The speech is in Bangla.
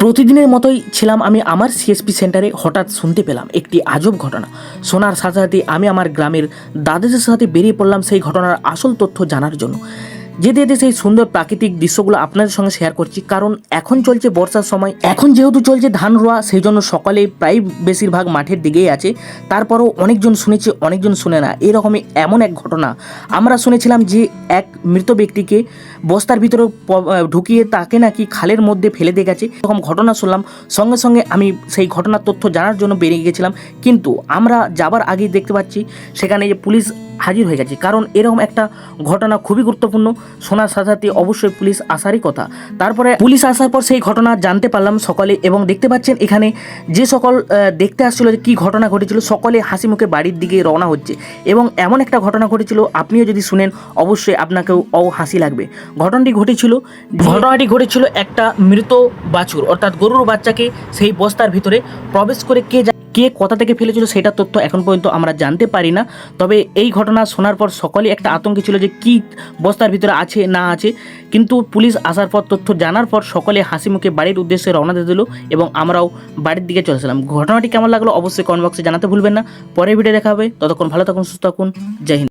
প্রতিদিনের মতোই ছিলাম আমি আমার সিএসপি সেন্টারে হঠাৎ শুনতে পেলাম একটি আজব ঘটনা। শোনার সাথে সাথে আমি আমার গ্রামের দাদাদের সাথে বেরিয়ে পড়লাম সেই ঘটনার আসল তথ্য জানার জন্য। যেতে যেতে সেই সুন্দর প্রাকৃতিক দৃশ্যগুলো আপনাদের সঙ্গে শেয়ার করছি, কারণ এখন চলছে বর্ষার সময়, এখন যেহেতু চলছে ধান রোয়া, সেই জন্য সকালে প্রায় বেশিরভাগ মাঠের দিকেই আছে, তারপরও অনেকজন শুনেছে, অনেকজন শুনে না, এরকমই এমন এক ঘটনা। আমরা শুনেছিলাম যে এক মৃত ব্যক্তিকে বস্তার ভিতরে ঢুকিয়ে তাকে নাকি খালের মধ্যে ফেলে দিয়ে গেছে, এরকম ঘটনা শুনলাম, সঙ্গে সঙ্গে আমি সেই ঘটনার তথ্য জানার জন্য বেরিয়ে গেছিলাম, কিন্তু আমরা যাবার আগেই দেখতে পাচ্ছি, সেখানে যে পুলিশ হাজির হয়ে গেছে কারণ এরকম একটা ঘটনা খুবই গুরুত্বপূর্ণ। শোনার সাথে অবশ্যই পুলিশ আসারই কথা। তারপরে পুলিশ আসার পর সেই ঘটনা জানতে পারলাম সকলে এবং দেখতে পাচ্ছেন এখানে যে সকল দেখতে আসছিল যে কী ঘটনা ঘটেছিল, সকলে হাসি মুখে বাড়ির দিকে রওনা হচ্ছে। এবং এমন একটা ঘটনা ঘটেছিল, আপনিও যদি শুনেন, অবশ্যই আপনাকেও অ হাসি লাগবে। ঘটনাটি ঘটেছিল ঘটনাটি ঘটেছিল একটা মৃত বাছুর, অর্থাৎ গরুর বাচ্চাকে সেই বস্তার ভিতরে প্রবেশ করে কে কে কোথা থেকে ফেলেছিল সেটা তথ্য এখন পর্যন্ত আমরা জানতে পারি না। তবে এই ঘটনা শোনার পর সকলে একটা আতঙ্কে ছিল যে কি বস্তার ভিতরে আছে, না আছে। কিন্তু পুলিশ আসার পর, তথ্য জানার পর সকলে হাসি মুখে বাড়ির উদ্দেশ্যে রওনা দিয়ে দিল এবং আমরাও বাড়ির দিকে চলেছিলাম ঘটনাটি কেমন লাগল অবশ্যই কমেন্ট বক্সে জানাতে ভুলবেন না। পরে ভিডিও দেখা হবে। ততক্ষণ ভালো থাকুন, সুস্থ থাকুন। জয় হিন্দ।